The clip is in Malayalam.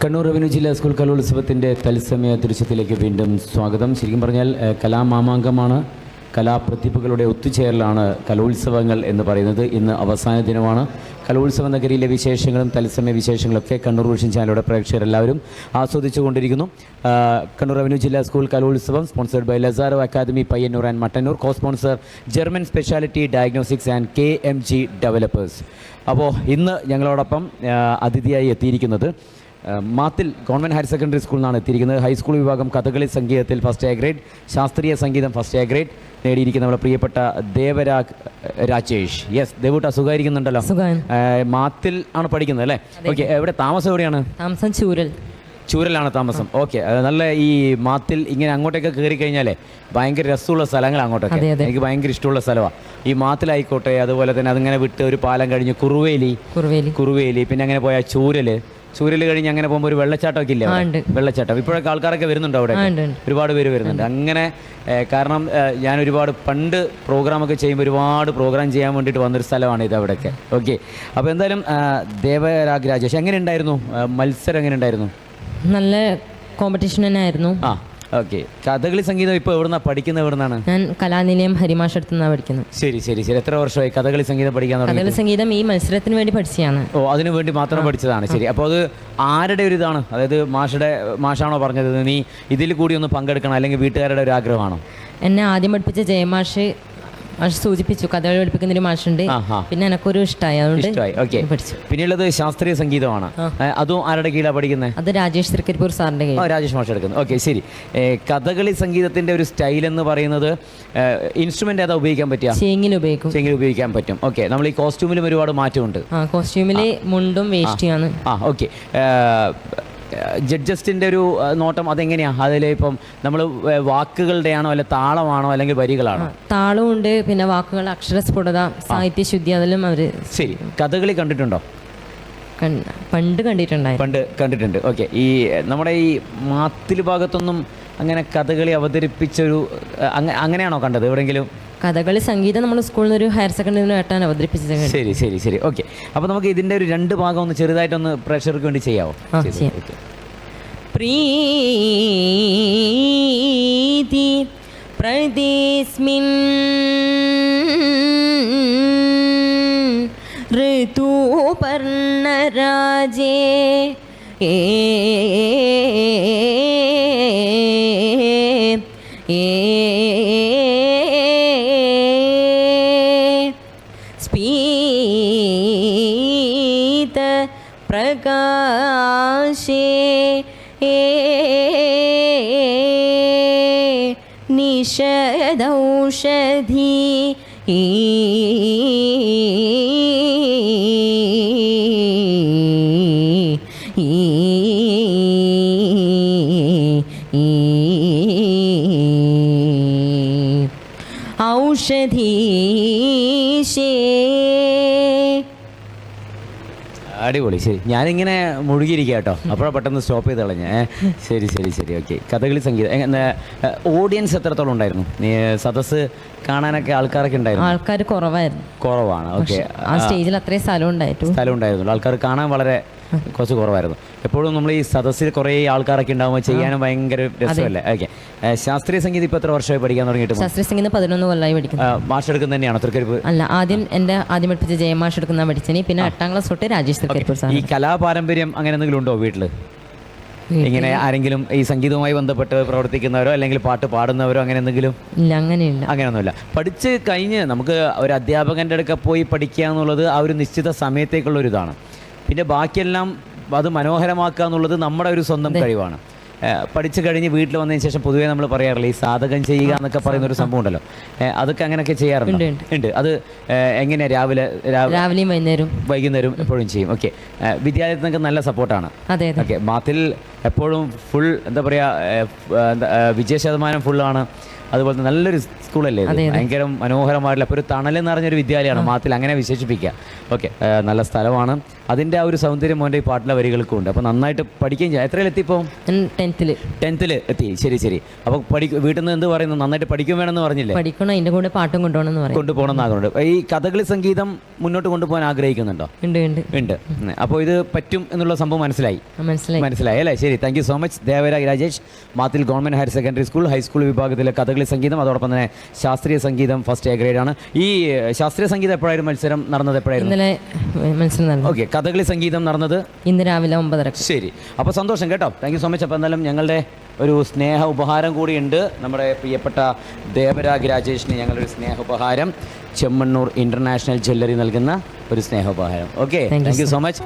കണ്ണൂർ റവന്യൂ ജില്ലാ സ്കൂൾ കലോത്സവത്തിന്റെ തത്സമയ ദൃശ്യത്തിലേക്ക് വീണ്ടും സ്വാഗതം. ശരിക്കും പറഞ്ഞാൽ കലാമാമാങ്കമാണ് കലാപ്രതിഭകളുടെ ഒത്തുചേരലാണ് കലോത്സവങ്ങൾ എന്ന് പറയുന്നത്. ഇന്ന് അവസാന ദിനമാണ്. കലോത്സവ നഗരിയിലെ വിശേഷങ്ങളും തത്സമയ വിശേഷങ്ങളൊക്കെ കണ്ണൂർ വിഷൻ ചാനലിലൂടെ പ്രേക്ഷകരെല്ലാവരും ആസ്വദിച്ചു കൊണ്ടിരിക്കുന്നു കണ്ണൂർ റവന്യൂ ജില്ലാ സ്കൂൾ കലോത്സവം sponsored by Lazaro academy Payyanur and Mattannur co sponsor German speciality diagnostics and K M G developers. അപ്പോൾ ഇന്ന് ഞങ്ങളോടൊപ്പം അതിഥിയായി എത്തിയിരിക്കുന്നത് മാത്തിൽ ഗവൺമെന്റ് ഹയർ സെക്കൻഡറി സ്കൂളിൽ നിന്നാണ് എത്തിയിരിക്കുന്നത് ഹൈസ്കൂൾ വിഭാഗം കഥകളി സംഗീതത്തിൽ ഫസ്റ്റ് എ ഗ്രേഡ് ശാസ്ത്രീയ സംഗീതം ഫസ്റ്റ് എ ഗ്രേഡ് നേടിയിരിക്കുന്ന നമ്മുടെ പ്രിയപ്പെട്ട ദേവരാഗ് രാജേഷ്. യെസ് ദേവൂട്ട സുഖമായിരിക്കുന്നുണ്ടല്ലോ? മാത്തിൽ ആണ് പഠിക്കുന്നത് അല്ലേ? ഓക്കെ എവിടെ? താമസം എവിടെയാണ്? താമസം ചൂരൽ. ചൂരലാണ് താമസം. ഓക്കെ നല്ല ഈ മാത്തിൽ ഇങ്ങനെ അങ്ങോട്ടൊക്കെ കയറി കഴിഞ്ഞാലേ ഭയങ്കര രസമുള്ള സ്ഥലങ്ങൾ അങ്ങോട്ടൊക്കെ. എനിക്ക് ഭയങ്കര ഇഷ്ടമുള്ള സ്ഥലമാണ് ഈ മാത്തിലായിക്കോട്ടെ അതുപോലെ തന്നെ അതിങ്ങനെ വിട്ട് ഒരു പാലം കഴിഞ്ഞ് കുറുവേലി. കുറുവേലി. കുറുവേലി പിന്നെ അങ്ങനെ പോയാൽ ചൂരൽ. ചൂരൽ കഴിഞ്ഞ് അങ്ങനെ പോകുമ്പോൾ ഒരു വെള്ളച്ചാട്ടമൊക്കെ ഇല്ലേ അവിടെ? വെള്ളച്ചാട്ടം. ഇപ്പോഴൊക്കെ ആൾക്കാരൊക്കെ വരുന്നുണ്ട് അവിടെ? ഉണ്ട്, ഉണ്ട്. ഒരുപാട് പേര് വരുന്നുണ്ട്. അങ്ങനെ കാരണം ഞാൻ ഒരുപാട് പണ്ട് പ്രോഗ്രാമൊക്കെ ചെയ്യുമ്പോൾ ഒരുപാട് പ്രോഗ്രാം ചെയ്യാൻ വേണ്ടിയിട്ട് വന്നൊരു സ്ഥലമാണ് ഇത് അവിടെയൊക്കെ. ഓക്കെ. അപ്പോൾ എന്തായാലും ദേവരാഗ് രാജേഷ് എങ്ങനെ ഉണ്ടായിരുന്നു? മത്സരം എങ്ങനെ ഉണ്ടായിരുന്നു? നല്ല കോമ്പറ്റീഷൻ തന്നെ ആയിരുന്നു. ആ. ഓക്കെ. കഥകളി സംഗീതം ഇപ്പോൾ എവിടുന്നാ പഠിക്കുന്നത് എവിടുന്നാണ്? ഞാൻ കലാനിലയം ഹരിമാഷ് അടുത്ത് നിന്നാണ് പഠിക്കുന്നത് ശരി ശരി ശരി. എത്ര വർഷമായി കഥകളി സംഗീതം പഠിക്കാൻ തുടങ്ങി? കഥകളി സംഗീതം ഈ മത്സരത്തിന് വേണ്ടി പഠിച്ചതാണ് ഓ അതിനു വേണ്ടി മാത്രം പഠിച്ചതാണ്. ശരി. അപ്പോൾ അത് ആരുടെ ഒരു ഇതാണ്? അതായത് മാഷയുടെ മാഷാണോ പറഞ്ഞത്? നീ ഇതിൽ കൂടി ഒന്ന് പങ്കെടുക്കണം അല്ലെങ്കിൽ വീട്ടുകാരുടെ ഒരു ആഗ്രഹമാണോ? എന്നെ ആദ്യം പഠിപ്പിച്ച ജയമാഷ് മാഷ് സൂചിപ്പിച്ചു കഥകളി പഠിപ്പിക്കുന്ന ഒരു മാഷുണ്ട്. പിന്നെ എനക്കൊരു ഇഷ്ടമായി അതുകൊണ്ട് പഠിച്ചു. പിന്നെയുള്ളത് ശാസ്ത്രീയ സംഗീതമാണ്. അതും ആരുടെ കീഴിലാണ് പഠിക്കുന്നത് അത് രാജേഷ് തൃക്കരിപ്പൂർ സാറിന്റെ രാജേഷ് മാഷ് എടുക്കുന്നത് ഓക്കെ ശരി. കഥകളി സംഗീതത്തിന്റെ ഒരു സ്റ്റൈൽ എന്ന് പറയുന്നത് ഇൻസ്ട്രുമെന്റ് ഏതാ ഉപയോഗിക്കാൻ പറ്റുക? ചേങ്ങിൽ ഉപയോഗിക്കും. ചെങ്ങിൽ ഉപയോഗിക്കാൻ പറ്റും. ഓക്കെ നമ്മൾ ഈ കോസ്റ്റ്യൂമിലും ഒരുപാട് മാറ്റമുണ്ട്. കോസ്റ്റ്യൂമിൽ മുണ്ടും വേഷ്ടിയാണ്. ആ ഓക്കെ. ജഡ്ജസ്റ്റിന്റെ ഒരു നോട്ടം അതെങ്ങനെയാണ് അതിൽ ഇപ്പം നമ്മൾ വാക്കുകളുടെയാണോ അല്ലെ താളമാണോ അല്ലെങ്കിൽ വരികളാണോ? താളമുണ്ട് പിന്നെ വാക്കുകൾ അക്ഷരസ്ഫുടത സാഹിത്യശുദ്ധി അതിലും അവർ ശരി. കഥകളി കണ്ടിട്ടുണ്ടോ? പണ്ട് കണ്ടിട്ടുണ്ടായി പണ്ട് കണ്ടിട്ടുണ്ട്. ഓക്കെ. ഈ നമ്മുടെ ഈ മാത്തിൽ ഭാഗത്തൊന്നും അങ്ങനെ കഥകളി അവതരിപ്പിച്ചൊരു അങ്ങനെയാണോ കണ്ടത്? എവിടെയെങ്കിലും? കഥകളി സംഗീതം നമ്മൾ സ്കൂളിൽ നിന്ന് ഒരു ഹയർ സെക്കൻഡറി ആയിട്ടാണ് അവതരിപ്പിച്ചത് ശരി ശരി ശരി. ഓക്കെ. അപ്പോൾ നമുക്ക് ഇതിന്റെ ഒരു രണ്ട് ഭാഗം ഒന്ന് ചെറുതായിട്ട് ഒന്ന് പ്രഷർക്ക് വേണ്ടി ചെയ്യാവോ? പ്രീതി പ്രതിസ്മിൻ ഋതുപർണരാജേ. ഏ ഏ പ്രകാശേ നിഷദൗഷധി ഈ ഔഷധീശേ. അടിപൊളി. ശരി. ഞാനിങ്ങനെ മുഴുകിയിരിക്കുക കേട്ടോ അപ്പോഴാണ് പെട്ടെന്ന് സ്റ്റോപ്പ് ചെയ്ത് കളഞ്ഞ. ശരി ശരി ശരി. ഓക്കെ. കഥകളി സംഗീതം. ഓഡിയൻസ് എത്രത്തോളം ഉണ്ടായിരുന്നു? സദസ് സദസ്സ് കാണാനൊക്കെ ആൾക്കാരൊക്കെ ഉണ്ടായിരുന്നു? ആൾക്കാർ കുറവായിരുന്നു. കുറവാണ്. ഓക്കെ. ആ സ്റ്റേജിൽ അത്രയും സ്ഥലം ഉണ്ടായിരുന്നു സ്ഥലം ഉണ്ടായിരുന്നു ആൾക്കാർ കാണാൻ വളരെ കുറച്ച് കുറവായിരുന്നു. എപ്പോഴും നമ്മൾ ഈ സദസ്സിൽ കുറേ ആൾക്കാരൊക്കെ ഉണ്ടാകുമ്പോൾ ചെയ്യാനും ഭയങ്കര രസമല്ലേ? ഓക്കെ ശാസ്ത്രീയ സംഗീതം ഇപ്പോൾ എത്ര വർഷമായി പഠിക്കാൻ തുടങ്ങിയിട്ട്? ശാസ്ത്രീയ സംഗീതം പതിനൊന്ന് കൊല്ലമായി പഠിക്കുന്നു. മാഷ് എടുക്കുന്ന തന്നെയാണ് തൃക്കരിപ്പ്? അല്ല ആദ്യം എന്റെ ആദ്യം പഠിപ്പിച്ച ജയമാഷ് എടുക്കുന്ന പഠിച്ചനി പിന്നെ എട്ടാം ക്ലാസ് തൊട്ട് രാജേഷ് സാർ ഈ കലാപാരമ്പര്യം അങ്ങനെ എന്തെങ്കിലും ഉണ്ടോ വീട്ടിൽ ഇങ്ങനെ ആരെങ്കിലും ഈ സംഗീതവുമായി ബന്ധപ്പെട്ട് പ്രവർത്തിക്കുന്നവരോ അല്ലെങ്കിൽ പാട്ട് പാടുന്നവരോ അങ്ങനെ എന്തെങ്കിലും? ഇല്ല അങ്ങനെയില്ല. അങ്ങനെയൊന്നുമില്ല. പഠിച്ച് കഴിഞ്ഞ് നമുക്ക് ഒരു അധ്യാപകന്റെ അടുക്ക പോയി പഠിക്കുക എന്നുള്ളത് ആ ഒരു നിശ്ചിത സമയത്തേക്കുള്ള ഒരു ഇതാണ്. പിന്നെ ബാക്കിയെല്ലാം അത് മനോഹരമാക്കുക എന്നുള്ളത് നമ്മുടെ ഒരു സ്വന്തം കഴിവാണ്. പഠിച്ചു കഴിഞ്ഞ് വീട്ടിൽ വന്നതിന് ശേഷം പൊതുവേ നമ്മൾ പറയാറില്ല ഈ സാധകം ചെയ്യുക എന്നൊക്കെ പറയുന്ന ഒരു സംഭവം ഉണ്ടല്ലോ. അതൊക്കെ അങ്ങനെയൊക്കെ ചെയ്യാറുണ്ട്? ഉണ്ട്, അത് എങ്ങനെയാ രാവിലെ രാവിലെ രാവിലെയും വൈകുന്നേരം വൈകുന്നേരം എപ്പോഴും ചെയ്യും. ഓക്കെ. വിദ്യാലയത്തിനൊക്കെ നല്ല സപ്പോർട്ടാണ് ഓക്കെ. മാത്തിൽ എപ്പോഴും ഫുൾ എന്താ പറയുക വിജയ ശതമാനം ഫുള്ളാണ് അതുപോലെ നല്ലൊരു സ്കൂളല്ലേ. ഭയങ്കര മനോഹരമായിട്ടുള്ള അപ്പോൾ ഒരു തണൽ നിറഞ്ഞൊരു വിദ്യാലയമാണ് മാത്തിൽ അങ്ങനെ വിശേഷിപ്പിക്കുക. ഓക്കെ നല്ല സ്ഥലമാണ്. അതിന്റെ ആ ഒരു സൗന്ദര്യം മോന്റെ ഈ പാട്ടിലെ വരികൾക്കും ഉണ്ട് അപ്പോൾ നന്നായിട്ട് പഠിക്കുകയും ചെയ്യാം. എത്രയിലെത്തിപ്പോൾ ഇപ്പോൾ ടെൻത്തിൽ ടെൻത്തിൽ എത്തി. ശരി ശരി. അപ്പോൾ പഠി വീട്ടിൽ നിന്ന് എന്ത് പറയുന്നു? നന്നായിട്ട് പഠിക്കും വേണമെന്ന് പറഞ്ഞില്ലേ? പഠിക്കണം അതിന്റെ കൂടെ പാട്ടും കൊണ്ടുപോകണം എന്ന് പറയും. കൊണ്ടുപോകണം ആഗ്രഹമുണ്ട് ഈ കഥകളി സംഗീതം മുന്നോട്ട് കൊണ്ടുപോകാൻ ആഗ്രഹിക്കുന്നുണ്ടോ? ഉണ്ട് ഉണ്ട്. ഉണ്ട്. അപ്പോൾ ഇത് പറ്റും എന്നുള്ള സംഭവം മനസ്സിലായി? മനസ്സിലായി. മനസ്സിലായി അല്ലേ? ശരി thank you so much Devaraj Rajesh Mathil government higher secondary school high school വിഭാഗത്തിലെ കഥകളി സംഗീതം അതോടൊപ്പം തന്നെ ശാസ്ത്രീയ സംഗീതം ഫസ്റ്റ് എ ഗ്രേഡാണ് ഈ ശാസ്ത്രീയ സംഗീതം എപ്പോഴായിരുന്നു മത്സരം? നടന്നത് എപ്പോഴായിരുന്നു? ഇന്നലെ ഓക്കെ കഥകളി സംഗീതം നടന്നത്? ഇന്ന് രാവിലെ ഒമ്പതര ശരി. അപ്പോൾ സന്തോഷം കേട്ടോ. താങ്ക് യു സോ മച്ച് അപ്പോൾ എന്തായാലും ഞങ്ങളുടെ ഒരു സ്നേഹ ഉപഹാരം കൂടിയുണ്ട് നമ്മുടെ പ്രിയപ്പെട്ട ദേവരാഗ് രാജേഷിന് ഞങ്ങളൊരു സ്നേഹ ഉപഹാരം. ചെമ്മണ്ണൂർ ഇന്റർനാഷണൽ ജ്വല്ലറി നൽകുന്ന ഒരു സ്നേഹ ഉപഹാരം. Okay thank you so much